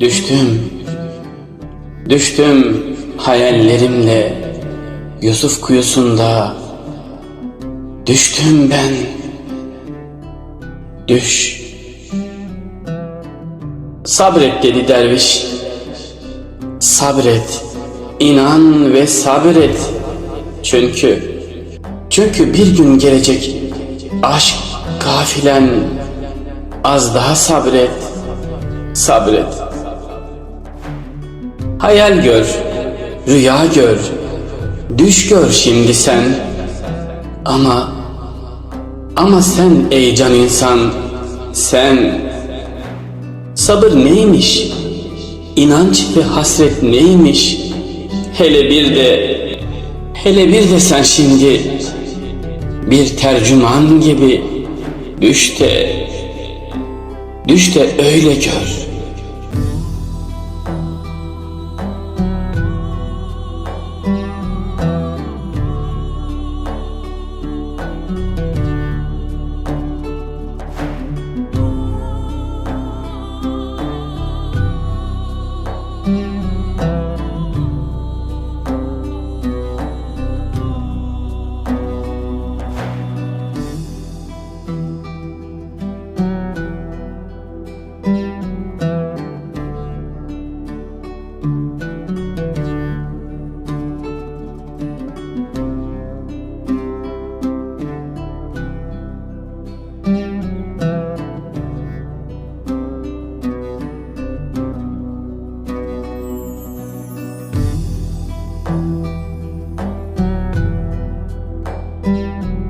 Düştüm, düştüm hayallerimle Yusuf kuyusunda. Düştüm ben, düş. Sabret dedi derviş, sabret, inan ve sabret. Çünkü, çünkü bir gün gelecek aşk kafilen az daha sabret, sabret. Hayal gör, rüya gör, düş gör şimdi sen. Ama, ama sen ey can insan, sen. Sabır neymiş? İnanç ve hasret neymiş? Hele bir de, hele bir de sen şimdi bir tercüman gibi düş de, düş de öyle gör.'' you.